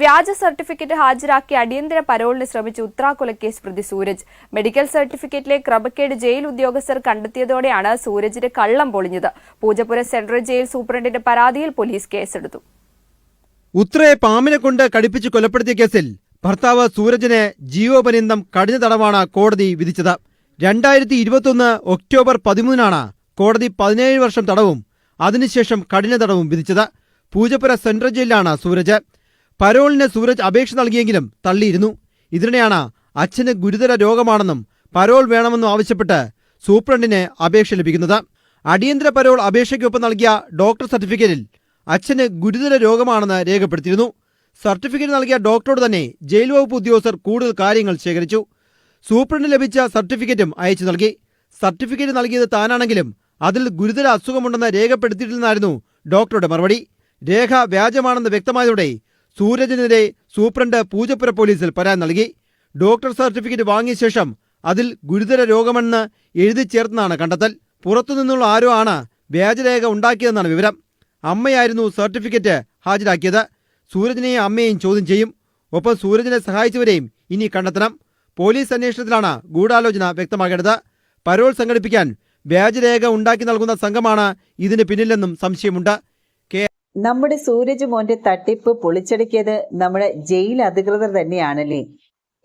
വ്യാജ സർട്ടിഫിക്കറ്റ് ഹാജരാക്കി അടിയന്തര പരോളിന് ശ്രമിച്ച കേസ് പ്രതി സൂരജ്. മെഡിക്കൽ സർട്ടിഫിക്കറ്റിലെ ക്രമക്കേട് ജയിൽ ഉദ്യോഗസ്ഥർ കണ്ടെത്തിയതോടെയാണ് സൂരജിന്റെ കള്ളം പൊളിഞ്ഞത്. പൂജപ്പുര സെൻട്രൽ ജയിൽ സൂപ്രണ്ടിന്റെ പരാതിയിൽ പോലീസ് കേസെടുത്തു. ഉത്രയെ പാമ്പിനെ കൊണ്ട് കടിപ്പിച്ച് കൊലപ്പെടുത്തിയ കേസിൽ ഭർത്താവ് സൂരജിന് ജീവപര്യന്തം കഠിന തടവാണ് കോടതി വിധിച്ചത്. രണ്ടായിരത്തി ഇരുപത്തൊന്ന് ഒക്ടോബർ പതിമൂന്നിനാണ് കോടതി പതിനേഴ് വർഷം തടവും അതിനുശേഷം കഠിന തടവും വിധിച്ചത്. പൂജപ്പുര സെൻട്രൽ ജയിലിലാണ് സൂരജ്. പരോളിന് സൂരജ് അപേക്ഷ നൽകിയെങ്കിലും തള്ളിയിരുന്നു. ഇതിനിടെയാണ് അച്ഛന് ഗുരുതര രോഗമാണെന്നും പരോൾ വേണമെന്നും ആവശ്യപ്പെട്ട് സൂപ്രണ്ടിന് അപേക്ഷ ലഭിക്കുന്നത്. അടിയന്തര പരോൾ അപേക്ഷയ്ക്കൊപ്പം നൽകിയ ഡോക്ടർ സർട്ടിഫിക്കറ്റിൽ അച്ഛന് ഗുരുതര രോഗമാണെന്ന് രേഖപ്പെടുത്തിയിരുന്നു. സർട്ടിഫിക്കറ്റ് നൽകിയ ഡോക്ടറോട് തന്നെ ജയിൽ വകുപ്പ് ഉദ്യോഗസ്ഥർ കൂടുതൽ കാര്യങ്ങൾ ശേഖരിച്ചു. സൂപ്രണ്ട് ലഭിച്ച സർട്ടിഫിക്കറ്റും അയച്ചു നൽകി. സർട്ടിഫിക്കറ്റ് നൽകിയത് താനാണെങ്കിലും അതിൽ ഗുരുതര അസുഖമുണ്ടെന്ന് രേഖപ്പെടുത്തിയിട്ടില്ലെന്നായിരുന്നു ഡോക്ടറുടെ മറുപടി. രേഖ വ്യാജമാണെന്ന് വ്യക്തമായതോടെ സൂരജിനെതിരെ സൂപ്രണ്ട് പൂജപ്പുര പോലീസിൽ പരാതി നൽകി. ഡോക്ടർ സർട്ടിഫിക്കറ്റ് വാങ്ങിയ ശേഷം അതിൽ ഗുരുതര രോഗമെന്ന് എഴുതി ചേർത്തെന്നാണ് കണ്ടെത്തൽ. പുറത്തുനിന്നുള്ള ആരോ ആണ് വ്യാജരേഖ ഉണ്ടാക്കിയതെന്നാണ് വിവരം. അമ്മയായിരുന്നു സർട്ടിഫിക്കറ്റ് ഹാജരാക്കിയത്. സൂരജിനെയും അമ്മയെയും ചോദ്യം ചെയ്യും. ഒപ്പം സൂരജിനെ സഹായിച്ചവരെയും ഇനി കണ്ടെത്തണം. പോലീസ് അന്വേഷണത്തിലാണ് ഗൂഢാലോചന വ്യക്തമാക്കേണ്ടത് പരോൾ സംഘടിപ്പിക്കാൻ വ്യാജരേഖ ഉണ്ടാക്കി നൽകുന്ന സംഘമാണ് ഇതിന് പിന്നിലെന്നും സംശയമുണ്ട്. കെ നമ്മുടെ സൂരജ് മോന്റെ തട്ടിപ്പ് പൊളിച്ചടുക്കിയത് നമ്മുടെ ജയിൽ അധികൃതർ തന്നെയാണല്ലേ?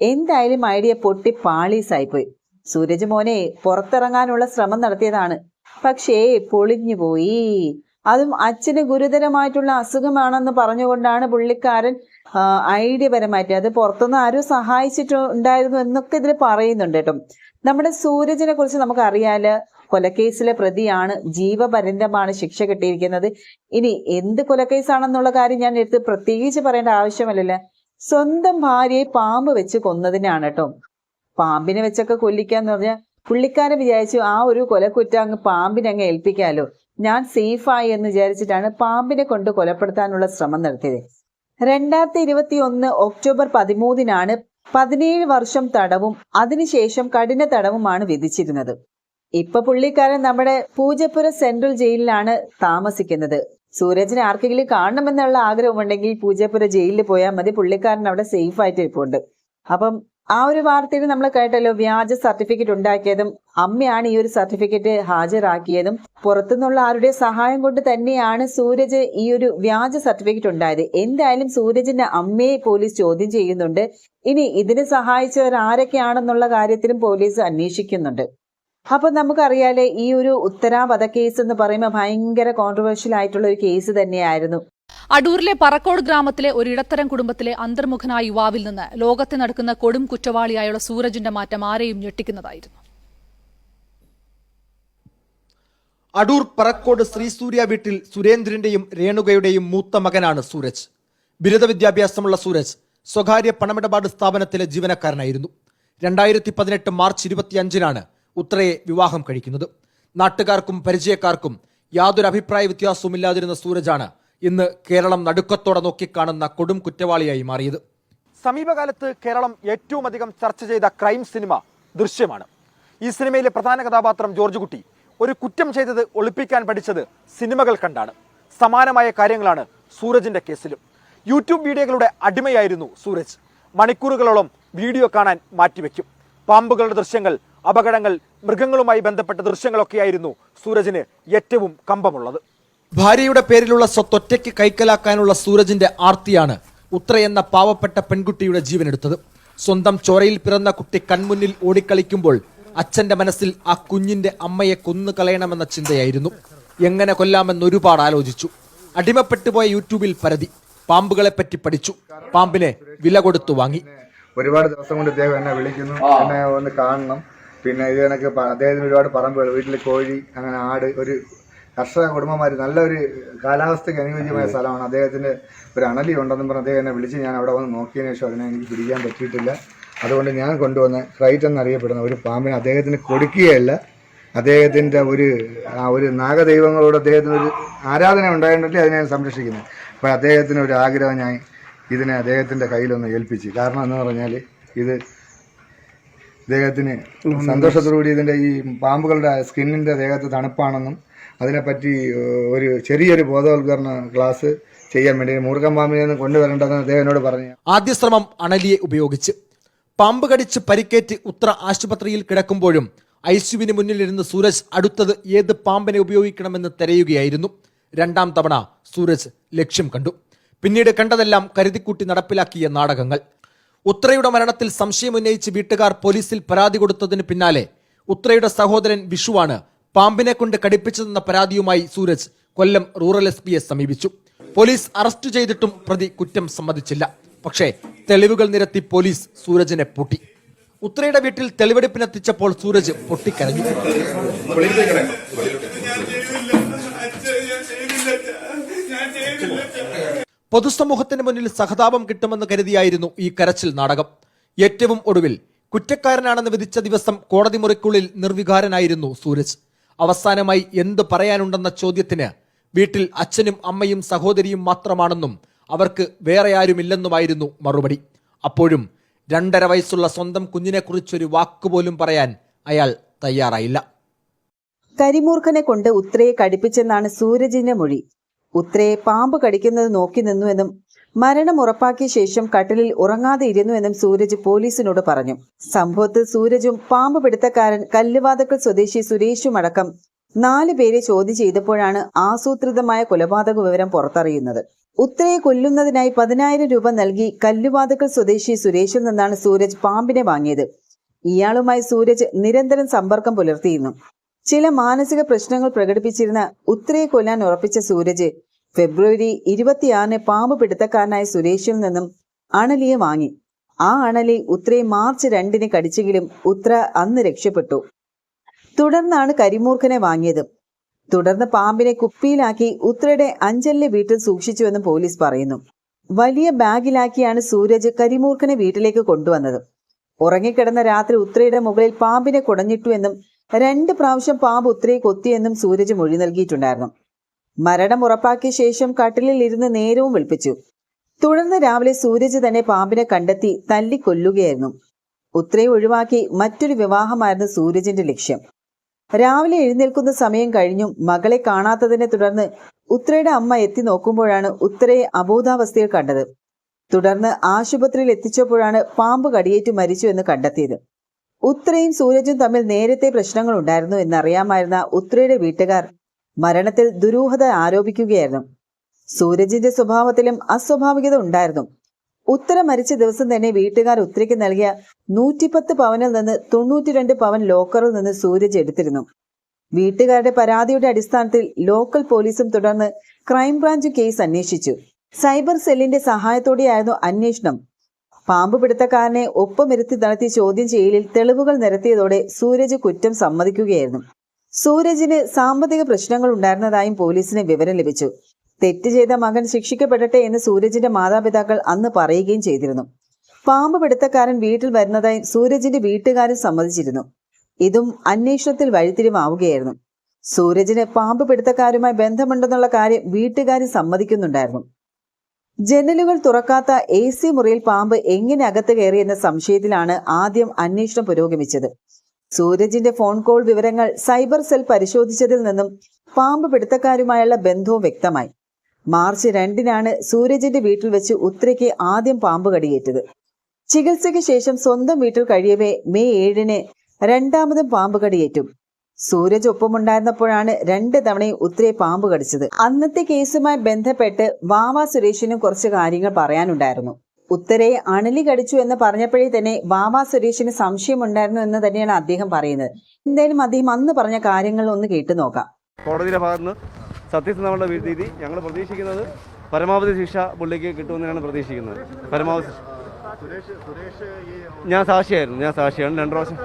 എന്തായാലും ഐഡിയ പൊട്ടി പാളീസായിപ്പോയി. സൂരജ് മോനെ പുറത്തിറങ്ങാനുള്ള ശ്രമം നടത്തിയതാണ്. പക്ഷേ പൊളിഞ്ഞു പോയി അതും അച്ഛന് ഗുരുതരമായിട്ടുള്ള അസുഖമാണെന്ന് പറഞ്ഞുകൊണ്ടാണ് പുള്ളിക്കാരൻ ഐഡിയ ഐഡിയപരമായിട്ട് അത് പുറത്തുനിന്ന് ആരും സഹായിച്ചിട്ടുണ്ടായിരുന്നു എന്നൊക്കെ ഇതിൽ പറയുന്നുണ്ട് കേട്ടോ. നമ്മുടെ സൂരജിനെ കുറിച്ച് നമുക്ക് അറിയാൽ കൊലക്കേസിലെ പ്രതിയാണ്. ജീവപര്യന്തമാണ് ശിക്ഷ കിട്ടിയിരിക്കുന്നത്. ഇനി എന്ത് കൊലക്കേസാണെന്നുള്ള കാര്യം ഞാൻ എടുത്ത് പ്രത്യേകിച്ച് പറയേണ്ട ആവശ്യമല്ലല്ലേ. സ്വന്തം ഭാര്യയെ പാമ്പ് വെച്ച് കൊന്നതിനാണ് കേട്ടോ. പാമ്പിനെ വെച്ചൊക്കെ കൊല്ലിക്കാന്ന് പറഞ്ഞാൽ പുള്ളിക്കാരൻ വിചാരിച്ചു ആ ഒരു കൊലക്കുറ്റം അങ്ങ് പാമ്പിനെ അങ്ങ് ഏൽപ്പിക്കാലോ. ഞാൻ സേഫായി എന്ന് വിചാരിച്ചിട്ടാണ് പാമ്പിനെ കൊണ്ട് കൊലപ്പെടുത്താനുള്ള ശ്രമം നടത്തിയത്. രണ്ടായിരത്തി ഇരുപത്തി ഒന്ന് ഒക്ടോബർ പതിമൂന്നിനാണ് പതിനേഴ് വർഷം തടവും അതിനുശേഷം കഠിന തടവുമാണ് വിധിച്ചിരുന്നത്. ഇപ്പൊ പുള്ളിക്കാരൻ നമ്മുടെ പൂജപ്പുര സെൻട്രൽ ജയിലിലാണ് താമസിക്കുന്നത്. സൂരജിനെ ആർക്കെങ്കിലും കാണണമെന്നുള്ള ആഗ്രഹമുണ്ടെങ്കിൽ പൂജപ്പുര ജയിലിൽ പോയാൽ മതി. പുള്ളിക്കാരൻ അവിടെ സേഫ് ആയിട്ട് ഇരിപ്പുണ്ട്. അപ്പം ആ ഒരു വാർത്തയിൽ നമ്മൾ കേട്ടല്ലോ വ്യാജ സർട്ടിഫിക്കറ്റ് ഉണ്ടാക്കിയതും അമ്മയാണ് ഈ ഒരു സർട്ടിഫിക്കറ്റ് ഹാജരാക്കിയതും. പുറത്തുനിന്നുള്ള ആരുടെ സഹായം കൊണ്ട് തന്നെയാണ് സൂരജ് ഈ ഒരു വ്യാജ സർട്ടിഫിക്കറ്റ് ഉണ്ടായത്. എന്തായാലും സൂരജിന്റെ അമ്മയെ പോലീസ് ചോദ്യം ചെയ്യുന്നുണ്ട്. ഇനി ഇതിനെ സഹായിച്ചവർ ആരൊക്കെയാണെന്നുള്ള കാര്യത്തിലും പോലീസ് അന്വേഷിക്കുന്നുണ്ട്. അപ്പൊ നമുക്കറിയാലേ ഈ ഒരു ഉത്തരാ കേസ് എന്ന് പറയുമ്പോൾ ഭയങ്കര കോൺട്രവേഴ്ഷ്യൽ ആയിട്ടുള്ള ഒരു കേസ് തന്നെയായിരുന്നു. അടൂരിലെ പറക്കോട് ഗ്രാമത്തിലെ ഒരു ഇടത്തരം കുടുംബത്തിലെ അന്തർമുഖനായ യുവാവിൽ നിന്ന് ലോകത്തെ നടക്കുന്ന കൊടും കുറ്റവാളിയായുള്ള സൂരജിന്റെ മാറ്റം ആരെയും ഞെട്ടിക്കുന്നതായിരുന്നു. അടൂർ പറക്കോട് ശ്രീ സൂര്യ വീട്ടിൽ സുരേന്ദ്രന്റെയും രേണുകയുടെയും മൂത്ത മകനാണ് സൂരജ്. ബിരുദ വിദ്യാഭ്യാസമുള്ള സൂരജ് സ്വകാര്യ പണമിടപാട് സ്ഥാപനത്തിലെ ജീവനക്കാരനായിരുന്നു. രണ്ടായിരത്തി പതിനെട്ട് മാർച്ച് ഇരുപത്തിയഞ്ചിനാണ് ഉത്രയെ വിവാഹം കഴിക്കുന്നത്. നാട്ടുകാർക്കും പരിചയക്കാർക്കും യാതൊരു അഭിപ്രായ വ്യത്യാസവുമില്ലാതിരുന്ന സൂരജാണ് ഇന്ന് കേരളം നടുക്കത്തോടെ നോക്കിക്കാണുന്ന കൊടും കുറ്റവാളിയായി മാറിയത്. സമീപകാലത്ത് കേരളം ഏറ്റവും അധികം ചർച്ച ചെയ്ത ക്രൈം സിനിമ ദൃശ്യമാണ്. ഈ സിനിമയിലെ പ്രധാന കഥാപാത്രം ജോർജ് കുട്ടി ഒരു കുറ്റം ചെയ്തത് ഒളിപ്പിക്കാൻ പഠിച്ചത് സിനിമകൾ കണ്ടാണ്. സമാനമായ കാര്യങ്ങളാണ് സൂരജിന്റെ കേസിലും. യൂട്യൂബ് വീഡിയോകളുടെ അടിമയായിരുന്നു സൂരജ്. മണിക്കൂറുകളോളം വീഡിയോ കാണാൻ മാറ്റിവെക്കും. പാമ്പുകളുടെ ദൃശ്യങ്ങൾ അപകടങ്ങൾ മൃഗങ്ങളുമായി ബന്ധപ്പെട്ട ദൃശ്യങ്ങളൊക്കെയായിരുന്നു സൂരജിന് ഏറ്റവും കമ്പമുള്ളത്. ഭാര്യയുടെ പേരിലുള്ള സ്വത്തൊറ്റയ്ക്ക് കൈക്കലാക്കാനുള്ള സൂരജിന്റെ ആർത്തിയാണ് ഉത്ര എന്ന പാവപ്പെട്ട പെൺകുട്ടിയുടെ ജീവനെടുത്തത്. സ്വന്തം ചോരയിൽ പിറന്ന കുട്ടി കൺമുന്നിൽ ഓടിക്കളിക്കുമ്പോൾ അച്ഛന്റെ മനസ്സിൽ ആ കുഞ്ഞിന്റെ അമ്മയെ കൊന്നു കളയണമെന്ന ചിന്തയായിരുന്നു. എങ്ങനെ കൊല്ലാമെന്ന് ഒരുപാട് ആലോചിച്ചു. അടിമപ്പെട്ടുപോയ യൂട്യൂബിൽ പരതി. പാമ്പുകളെ പറ്റി പഠിച്ചു. പാമ്പിനെ വില കൊടുത്തു വാങ്ങി. ഒരുപാട് ദിവസം കൊണ്ട് ഇദ്ദേഹം എന്നെ വിളിക്കുന്നു. എന്നെ ഒന്ന് കാണണം. പിന്നെ ഇത് കണക്ക് അദ്ദേഹത്തിന് ഒരുപാട് പറമ്പുകൾ വീട്ടിൽ കോഴി അങ്ങനെ ആട് ഒരു കർഷക കുടുംബമാർ നല്ലൊരു കാലാവസ്ഥയ്ക്ക് അനുയോജ്യമായ സ്ഥലമാണ്. അദ്ദേഹത്തിന്റെ ഒരു അണലി ഉണ്ടെന്നും പറഞ്ഞ് അദ്ദേഹം എന്നെ വിളിച്ച് ഞാൻ അവിടെ വന്ന് നോക്കിയതിനു ശേഷം അതിനെ എനിക്ക് പിടിക്കാൻ പറ്റിയിട്ടില്ല. അതുകൊണ്ട് ഞാൻ കൊണ്ടുവന്ന ക്രൈറ്റ് എന്നറിയപ്പെടുന്ന ഒരു പാമ്പിനെ അദ്ദേഹത്തിന് കൊടുക്കുകയല്ല. അദ്ദേഹത്തിന്റെ ഒരു ആ ഒരു നാഗദൈവങ്ങളോട് അദ്ദേഹത്തിന് ഒരു ആരാധന ഉണ്ടായിട്ടുണ്ടെങ്കിൽ അതിനെ സംരക്ഷിക്കുന്നത് അപ്പോൾ അദ്ദേഹത്തിന് ഒരു ആഗ്രഹം ഞാൻ ഇതിനെ അദ്ദേഹത്തിന്റെ കയ്യിലൊന്ന് ഏൽപ്പിച്ച്. കാരണം എന്ന് പറഞ്ഞാൽ ഇത് അദ്ദേഹത്തിന് സന്തോഷത്തോടുകൂടി ഇതിന്റെ ഈ പാമ്പുകളുടെ സ്കിന്നിന്റെ ദേഹത്ത് തണുപ്പാണെന്നും അതിനെപ്പറ്റി ഒരു ചെറിയൊരു ബോധവൽക്കരണ ക്ലാസ് ചെയ്യാൻ വേണ്ടി മുറുകൻ പാമ്പിനെ ഒന്നും കൊണ്ടുവരേണ്ടതെന്ന് അദ്ദേഹം എന്നോട് പറഞ്ഞു. ആദ്യ ശ്രമം അണലിയെ ഉപയോഗിച്ച്. പാമ്പ് കടിച്ച് പരിക്കേറ്റ് ഉത്ര ആശുപത്രിയിൽ കിടക്കുമ്പോഴും ഐസ്യുവിന് മുന്നിലിരുന്ന് സൂരജ് അടുത്തത് ഏത് പാമ്പിനെ ഉപയോഗിക്കണമെന്ന് തിരയുകയായിരുന്നു. രണ്ടാം തവണ സൂരജ് ലക്ഷ്യം കണ്ടു. പിന്നീട് കണ്ടതെല്ലാം കരുതിക്കൂട്ടി നടപ്പിലാക്കിയ നാടകങ്ങൾ. ഉത്രയുടെ മരണത്തിൽ സംശയം സംശയമുന്നയിച്ച് വീട്ടുകാർ പോലീസിൽ പരാതി കൊടുത്തതിന് പിന്നാലെ ഉത്രയുടെ സഹോദരൻ വിഷുവാണ് പാമ്പിനെ കൊണ്ട് കടിപ്പിച്ചതെന്ന പരാതിയുമായി സൂരജ് കൊല്ലം റൂറൽ എസ് പിയെ സമീപിച്ചു. പോലീസ് അറസ്റ്റ് ചെയ്തിട്ടും പ്രതി കുറ്റം സമ്മതിച്ചില്ല. പക്ഷേ തെളിവുകൾ നിരത്തി പോലീസ് സൂരജിനെ പൂട്ടി. ഉത്രയുടെ വീട്ടിൽ തെളിവെടുപ്പിനെത്തിച്ചപ്പോൾ സൂരജ് പൊട്ടിക്കരഞ്ഞു. പൊതുസമൂഹത്തിന് മുന്നിൽ സഹതാപം കിട്ടുമെന്ന് കരുതിയായിരുന്നു ഈ കരച്ചിൽ നാടകം. ഏറ്റവും ഒടുവിൽ കുറ്റക്കാരനാണെന്ന് വിധിച്ച ദിവസം കോടതി മുറിക്കുള്ളിൽ നിർവികാരനായിരുന്നു സൂരജ്. അവസാനമായി എന്ത് പറയാനുണ്ടെന്ന ചോദ്യത്തിന് വീട്ടിൽ അച്ഛനും അമ്മയും സഹോദരിയും മാത്രമാണെന്നും അവർക്ക് വേറെ ആരുമില്ലെന്നുമായിരുന്നു മറുപടി. അപ്പോഴും രണ്ടര വയസ്സുള്ള സ്വന്തം കുഞ്ഞിനെക്കുറിച്ചൊരു വാക്കുപോലും പറയാൻ അയാൾ തയ്യാറായില്ല. കരിമൂർഖനെ കൊണ്ട് ഉത്രയെ കടിപ്പിച്ചെന്നാണ് സൂരജിന്റെ മൊഴി. ഉത്രയെ പാമ്പ് കടിക്കുന്നത് നോക്കി നിന്നുവെന്നും മരണം ഉറപ്പാക്കിയ ശേഷം കട്ടിലിൽ ഉറങ്ങാതെ ഇരുന്നുവെന്നും സൂരജ് പോലീസിനോട് പറഞ്ഞു. സംഭവത്തിൽ സൂരജും പാമ്പ് പിടുത്തക്കാരൻ കല്ലുവാതക്കൽ സ്വദേശി സുരേഷും അടക്കം നാല് പേരെ ചോദ്യം ചെയ്തപ്പോഴാണ് ആസൂത്രിതമായ കൊലപാതക വിവരം പുറത്തറിയുന്നത്. ഉത്രയെ കൊല്ലുന്നതിനായി പതിനായിരം രൂപ നൽകി കല്ലുവാതക്കൽ സ്വദേശി സുരേഷിൽ നിന്നാണ് സൂരജ് പാമ്പിനെ വാങ്ങിയത്. ഇയാളുമായി സൂരജ് നിരന്തരം സമ്പർക്കം പുലർത്തിയിരുന്നു. ചില മാനസിക പ്രശ്നങ്ങൾ പ്രകടിപ്പിച്ചിരുന്ന ഉത്രയെ കൊല്ലാൻ ഉറപ്പിച്ച സൂരജ് ഫെബ്രുവരി ഇരുപത്തിയാറിന് പാമ്പ് പിടുത്തക്കാരനായ സുരേഷിൽ നിന്നും അണലിയെ വാങ്ങി. ആ അണലി ഉത്രയെ മാർച്ച് രണ്ടിന് കടിച്ചെങ്കിലും ഉത്ര അന്ന് രക്ഷപ്പെട്ടു. തുടർന്നാണ് കരിമൂർഖനെ വാങ്ങിയത്. തുടർന്ന് പാമ്പിനെ കുപ്പിയിലാക്കി ഉത്രയുടെ അഞ്ചലിലെ വീട്ടിൽ സൂക്ഷിച്ചുവെന്ന് പോലീസ് പറയുന്നു. വലിയ ബാഗിലാക്കിയാണ് സൂരജ് കരിമൂർഖനെ വീട്ടിലേക്ക് കൊണ്ടുവന്നത്. ഉറങ്ങിക്കിടന്ന രാത്രി ഉത്രയുടെ മുകളിൽ പാമ്പിനെ കുടഞ്ഞിട്ടു എന്നും രണ്ട് പ്രാവശ്യം പാമ്പ് ഉത്രയെ കൊത്തിയെന്നും സൂരജ് മൊഴി നൽകിയിട്ടുണ്ടായിരുന്നു. മരണം ഉറപ്പാക്കിയ ശേഷം കട്ടിലിൽ ഇരുന്ന് നേരവും വിളിപ്പിച്ചു. തുടർന്ന് രാവിലെ സൂരജ് തന്നെ പാമ്പിനെ കണ്ടെത്തി തല്ലിക്കൊല്ലുകയായിരുന്നു. ഉത്രയെ ഒഴിവാക്കി മറ്റൊരു വിവാഹമായിരുന്നു സൂരജിന്റെ ലക്ഷ്യം. രാവിലെ എഴുന്നേൽക്കുന്ന സമയം കഴിഞ്ഞും മകളെ കാണാത്തതിനെ തുടർന്ന് ഉത്രയുടെ അമ്മ എത്തി നോക്കുമ്പോഴാണ് ഉത്രയെ അബോധാവസ്ഥയിൽ കണ്ടത്. തുടർന്ന് ആശുപത്രിയിൽ എത്തിച്ചപ്പോഴാണ് പാമ്പ് കടിയേറ്റ് മരിച്ചു എന്ന് കണ്ടെത്തിയത്. ഉത്രയും സൂരജും തമ്മിൽ നേരത്തെ പ്രശ്നങ്ങൾ ഉണ്ടായിരുന്നു എന്നറിയാമായിരുന്ന ഉത്രയുടെ വീട്ടുകാർ മരണത്തിൽ ദുരൂഹത ആരോപിക്കുകയായിരുന്നു. സൂരജിന്റെ സ്വഭാവത്തിലും അസ്വാഭാവികത ഉണ്ടായിരുന്നു. ഉത്തര മരിച്ച ദിവസം തന്നെ വീട്ടുകാർ ഉത്രയ്ക്ക് നൽകിയ നൂറ്റിപ്പത്ത് പവനിൽ നിന്ന് തൊണ്ണൂറ്റിരണ്ട് പവൻ ലോക്കറിൽ നിന്ന് സൂരജ് എടുത്തിരുന്നു. വീട്ടുകാരുടെ പരാതിയുടെ അടിസ്ഥാനത്തിൽ ലോക്കൽ പോലീസും തുടർന്ന് ക്രൈംബ്രാഞ്ച് കേസ് അന്വേഷിച്ചു. സൈബർ സെല്ലിന്റെ സഹായത്തോടെയായിരുന്നു അന്വേഷണം പാമ്പ് പിടുത്തക്കാരനെ ഒപ്പമിരുത്തി നടത്തിയ ചോദ്യം ചെയ്യലിൽ തെളിവുകൾ നിരത്തിയതോടെ സൂരജ് കുറ്റം സമ്മതിക്കുകയായിരുന്നു. സൂരജിന് സാമ്പത്തിക പ്രശ്നങ്ങൾ ഉണ്ടായിരുന്നതായും പോലീസിന് വിവരം ലഭിച്ചു. തെറ്റ് ചെയ്ത മകൻ ശിക്ഷിക്കപ്പെടട്ടെ എന്ന് സൂരജിന്റെ മാതാപിതാക്കൾ അന്ന് പറയുകയും ചെയ്തിരുന്നു. പാമ്പ് പിടുത്തക്കാരൻ വീട്ടിൽ വരുന്നതായി സൂരജിന്റെ വീട്ടുകാരും സമ്മതിച്ചിരുന്നു. ഇതും അന്വേഷണത്തിൽ വഴിത്തിരിവാവുകയായിരുന്നു. സൂരജിന് പാമ്പ് പിടുത്തക്കാരുമായി ബന്ധമുണ്ടെന്നുള്ള കാര്യം വീട്ടുകാരും സമ്മതിക്കുന്നുണ്ടായിരുന്നു. ജനലുകൾ തുറക്കാത്ത എ സി മുറിയിൽ പാമ്പ് എങ്ങനെ അകത്ത് കയറിയെന്ന സംശയത്തിലാണ് ആദ്യം അന്വേഷണം പുരോഗമിച്ചത്. സൂരജിന്റെ ഫോൺ കോൾ വിവരങ്ങൾ സൈബർ സെൽ പരിശോധിച്ചതിൽ നിന്നും പാമ്പ് പിടുത്തക്കാരുമായുള്ള ബന്ധവും വ്യക്തമായി. മാർച്ച് രണ്ടിനാണ് സൂരജിന്റെ വീട്ടിൽ വെച്ച് ഉത്രയ്ക്ക് ആദ്യം പാമ്പ് കടിയേറ്റത്. ചികിത്സയ്ക്ക് ശേഷം സ്വന്തം വീട്ടിൽ കഴിയവേ മെയ് ഏഴിന് രണ്ടാമതും പാമ്പ് കടിയേറ്റു. സൂരജ് ഒപ്പമുണ്ടായിരുന്നപ്പോഴാണ് രണ്ട് തവണയും ഉത്രയെ പാമ്പ് കടിച്ചത്. അന്നത്തെ കേസുമായി ബന്ധപ്പെട്ട് വാവ സുരേഷിനും കുറച്ച് കാര്യങ്ങൾ പറയാനുണ്ടായിരുന്നു. ഉത്തരയെ അണലി കടിച്ചു എന്ന് പറഞ്ഞപ്പോഴേ തന്നെ വാവ സുരേഷിന് സംശയമുണ്ടായിരുന്നു എന്ന് തന്നെയാണ് അദ്ദേഹം പറയുന്നത്. എന്തായാലും അദ്ദേഹം അന്ന് പറഞ്ഞ കാര്യങ്ങൾ ഒന്ന് കേട്ടു നോക്കാം. കോടതിയുടെ ഭാഗത്തുനിന്ന് സത്യസന്ധമായ രീതി ഞങ്ങൾ പ്രതീക്ഷിക്കുന്നത് പരമാവധി ശിക്ഷ പുള്ളിക്ക് കിട്ടുമെന്നാണ് പ്രതീക്ഷിക്കുന്നത്. പരമാവധി. ഞാൻ സാക്ഷിയായിരുന്നു ഞാൻ സാക്ഷിയാണ്. രണ്ടു പ്രാവശ്യം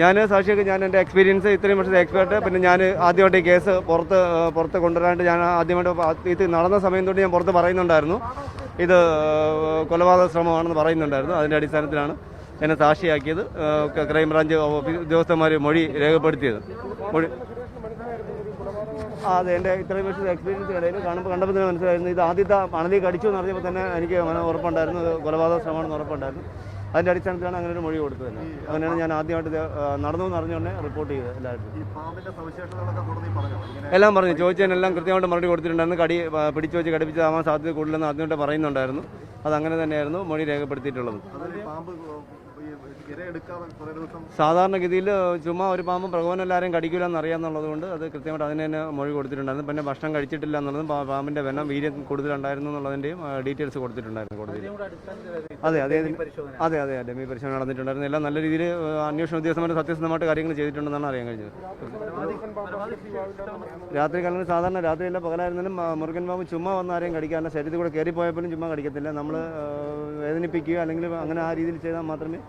ഞാൻ സാക്ഷിയൊക്കെ ഞാൻ എന്റെ എക്സ്പീരിയൻസ് ഇത്രയും വർഷത്തെ എക്സ്പേർട്ട് പിന്നെ ഞാൻ ആദ്യമായിട്ട് കേസ് പുറത്ത് പുറത്ത് കൊണ്ടുവരാണ്ട് ഞാൻ ആദ്യമായിട്ട് ഇത് നടന്ന സമയം തൊട്ട് ഞാൻ പുറത്ത് പറയുന്നുണ്ടായിരുന്നു. ഇത് കൊലപാതക ശ്രമമാണെന്ന് പറയുന്നുണ്ടായിരുന്നു. അതിന്റെ അടിസ്ഥാനത്തിലാണ് എന്നെ സാക്ഷിയാക്കിയത് ക്രൈംബ്രാഞ്ച് ഉദ്യോഗസ്ഥന്മാർ മൊഴി രേഖപ്പെടുത്തിയത്. മൊഴി അതെ എന്റെ ഇത്രയും വർഷത്തെ എക്സ്പീരിയൻസ് ഇടയിൽ കാണുമ്പോൾ കണ്ടപ്പോൾ തന്നെ മനസ്സിലായിരുന്നു. ഇത് ആദ്യത്തെ അണലി കടിച്ചു എന്ന് പറഞ്ഞപ്പോൾ തന്നെ എനിക്ക് ഉറപ്പുണ്ടായിരുന്നു. കൊലപാതക ശ്രമമാണെന്ന് ഉറപ്പുണ്ടായിരുന്നു. അതിന്റെ അടിസ്ഥാനത്തിലാണ് അങ്ങനെ ഒരു മൊഴി കൊടുത്തത് തന്നെ. അങ്ങനെയാണ് ഞാൻ ആദ്യമായിട്ട് നടന്നു എന്ന് അറിഞ്ഞുകൊണ്ട് റിപ്പോർട്ട് ചെയ്തത് എല്ലാവരും എല്ലാം പറഞ്ഞു. ചോദിച്ചതിനെല്ലാം കൃത്യമായിട്ട് മറുപടി കൊടുത്തിട്ടുണ്ടായിരുന്നു. കടി പിടിച്ചു വെച്ച് കടിപ്പിച്ചാവാൻ സാധ്യത കൂടുതലെന്ന് ആദ്യമായിട്ട് പറയുന്നുണ്ടായിരുന്നു. അതങ്ങനെ തന്നെയായിരുന്നു മൊഴി രേഖപ്പെടുത്തിയിട്ടുള്ളത്. സാധാരണഗതിയിൽ ചുമ്മാ ഒരു പാമ്പ് പ്രകോപനം എല്ലാവരും കടിക്കില്ല എന്ന് അറിയാമെന്നുള്ളത് കൊണ്ട് അത് കൃത്യമായിട്ട് അതിന് തന്നെ മൊഴി കൊടുത്തിട്ടുണ്ടായിരുന്നു. പിന്നെ ഭക്ഷണം കഴിച്ചിട്ടില്ല എന്നുള്ളതും പാമ്പിന്റെ വെണ്ണം വീര്യം കൂടുതലുണ്ടായിരുന്നു എന്നുള്ളതിന്റെയും ഡീറ്റെയിൽസ് കൊടുത്തിട്ടുണ്ടായിരുന്നു കോടതിയിൽ. അതെ അതെ അതെ. അതെ ഡെമി പരിശോധന നടന്നിട്ടുണ്ടായിരുന്നു. എല്ലാം നല്ല രീതിയിൽ അന്വേഷണ ഉദ്യോഗസ്ഥന്മാർ സത്യസന്ധമായിട്ട് കാര്യങ്ങൾ ചെയ്തിട്ടുണ്ടെന്നാണ് അറിയാൻ കഴിഞ്ഞത്. രാത്രി കാലങ്ങളിൽ സാധാരണ രാത്രിയല്ല പകലായിരുന്നാലും മുറുകൻ പാമ്പ് ചുമ്മാ വന്ന് ആരെയും കടിക്കാറില്ല. ശരീരത്തിൽ കൂടെ കയറിപ്പോയപ്പോഴും ചുമ്മാ കടിക്കത്തില്ല. നമ്മൾ വേദനിപ്പിക്കുകയോ അല്ലെങ്കിൽ അങ്ങനെ ആ രീതിയിൽ ചെയ്താൽ മാത്രമേ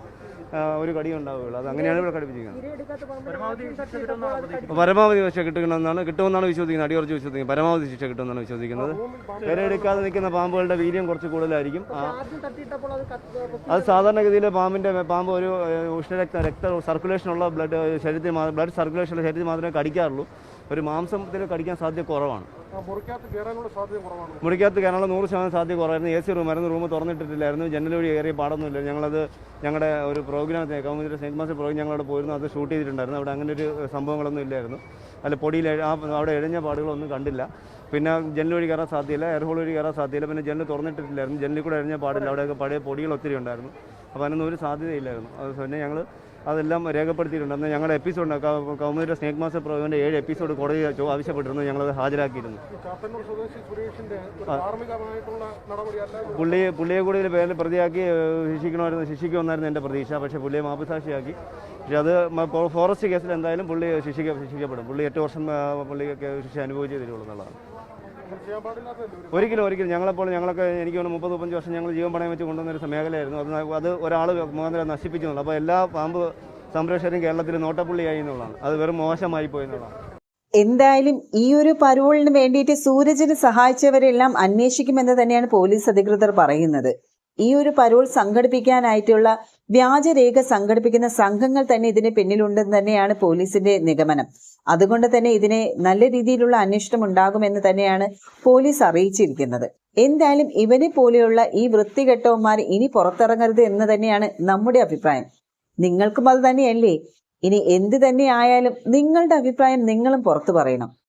ഒരു കടി ഉണ്ടാവുകയുള്ളൂ അത് അങ്ങനെയാണ് ഇവിടെ കടിപ്പിച്ചിരിക്കുന്നത് പരമാവധി ശിക്ഷ കിട്ടുമെന്നാണ് കിട്ടുമെന്നാണ് വിശ്വസിക്കുന്നത്. അടിയുറച്ച് വിശ്വസിക്കുന്നത്. പരമാവധി ശിക്ഷ കിട്ടുമെന്നാണ് വിശ്വസിക്കുന്നത്. വില എടുക്കാതെ നിൽക്കുന്ന പാമ്പുകളുടെ വീര്യം കുറച്ച് കൂടുതലായിരിക്കും. അത് സാധാരണഗതിയിൽ പാമ്പിന്റെ പാമ്പ് ഒരു ഉഷ്ണരക്ത രക്ത സർക്കുലേഷൻ ഉള്ള ബ്ലഡ് ശരീരത്തിൽ ബ്ലഡ് സർക്കുലേഷൻ ഉള്ള ശരീരത്തിൽ മാത്രമേ കടിക്കാറുള്ളൂ. ഒരു മാംസത്തിൽ കടിക്കാൻ സാധ്യത കുറവാണ്. മുറിക്കകത്ത് കയറാനുള്ള നൂറ് ശതമാനം സാധ്യത കുറവായിരുന്നു. എ സി റൂമായിരുന്നു റൂം തുറന്നിട്ടിട്ടില്ലായിരുന്നു. ജനൽ വഴി കയറിയ പാടൊന്നുമില്ല. ഞങ്ങളത് ഞങ്ങളുടെ ഒരു പ്രോഗ്രാം കൗമുദിയുടെ സെന്റ് മാസ്റ്റർ പ്രോഗ്രാം ഞങ്ങളവിടെ പോയിരുന്നു. അത് ഷൂട്ട് ചെയ്തിട്ടുണ്ടായിരുന്നു. അവിടെ അങ്ങനെ ഒരു സംഭവങ്ങളൊന്നും ഇല്ലായിരുന്നു. അല്ല പൊടിയിൽ ആ അവിടെ എഴഞ്ഞ പാടുകളൊന്നും കണ്ടില്ല. പിന്നെ ജനൽ വഴി കയറാൻ സാധ്യതയില്ല എയർഹോൾ വഴി കയറാൻ സാധ്യതയില്ല. പിന്നെ ജനൽ തുറന്നിട്ടിട്ടില്ലായിരുന്നു. ജനലിൽ കൂടെ എഴഞ്ഞ പാടില്ല. അവിടെയൊക്കെ പഴയ പൊടികൾ ഒത്തിരി ഉണ്ടായിരുന്നു. അപ്പോൾ അതിനൊന്നും ഒരു സാധ്യതയില്ലായിരുന്നു. അത് പിന്നെ ഞങ്ങൾ അതെല്ലാം രേഖപ്പെടുത്തിയിട്ടുണ്ട് അന്ന് ഞങ്ങളുടെ എപ്പിസോഡ് കൗമുദിയുടെ സ്നേക് മാസ്റ്റർ പ്രോഗ്രാമിന്റെ ഏഴ് എപ്പിസോഡ് കോടതി ആവശ്യപ്പെട്ടിരുന്നു. ഞങ്ങളത് ഹാജരാക്കിയിരുന്നു. പുള്ളി പുള്ളിയെ കൂടി ഇതിൽ പേരിൽ പ്രതിയാക്കി ശിക്ഷിക്കണമായിരുന്നു ശിക്ഷിക്കുമെന്നായിരുന്നു എന്റെ പ്രതീക്ഷ. പക്ഷേ പുള്ളിയെ മാപ്പുസാക്ഷിയാക്കി. പക്ഷേ അത് ഫോറസ്റ്റ് കേസിൽ എന്തായാലും പുള്ളി ശിക്ഷിക്ക ശിക്ഷിക്കപ്പെടും. പുള്ളി എട്ട് വർഷം പുള്ളി ശിക്ഷ അനുഭവിച്ചേ തരുള്ളൂ എന്നുള്ളതാണ്. ഒരിക്കലും ഒരിക്കലും. ഞങ്ങളെപ്പോൾ ഞങ്ങളൊക്കെ എനിക്ക് തോന്നുന്നു മുപ്പത് മുപ്പത്തഞ്ച് വർഷം ഞങ്ങൾ ജീവൻ പണയം വെച്ച് കൊണ്ടുവന്ന ഒരു മേഖലയായിരുന്നു. അത് അത് ഒരാൾ മുഖാന്തരം നശിപ്പിച്ചു അപ്പോൾ എല്ലാ പാമ്പ് സംരക്ഷകരും കേരളത്തിൽ നോട്ടപ്പുള്ളിയായി എന്നുള്ളതാണ്. അത് വെറും മോശമായി പോയി എന്നുള്ളതാണ്. എന്തായാലും ഈ ഒരു പരോളിന് വേണ്ടിയിട്ട് സൂരജിന് സഹായിച്ചവരെല്ലാം അന്വേഷിക്കുമെന്ന് തന്നെയാണ് പോലീസ് അധികൃതർ പറയുന്നത്. ഈ ഒരു പരോൾ സംഘടിപ്പിക്കാനായിട്ടുള്ള വ്യാജരേഖ സംഘടിപ്പിക്കുന്ന സംഘങ്ങൾ തന്നെ ഇതിന് പിന്നിലുണ്ടെന്ന് തന്നെയാണ് പോലീസിന്റെ നിഗമനം. അതുകൊണ്ട് തന്നെ ഇതിനെ നല്ല രീതിയിലുള്ള അന്വേഷണം ഉണ്ടാകുമെന്ന് തന്നെയാണ് പോലീസ് അറിയിച്ചിരിക്കുന്നത്. എന്തായാലും ഇവനെ പോലെയുള്ള ഈ വൃത്തികെട്ടവന്മാർ ഇനി പുറത്തിറങ്ങരുത് എന്ന് തന്നെയാണ് നമ്മുടെ അഭിപ്രായം. നിങ്ങൾക്കും അത് തന്നെയല്ലേ? ഇനി എന്ത് തന്നെ ആയാലും നിങ്ങളുടെ അഭിപ്രായം നിങ്ങളും പുറത്തു പറയണം.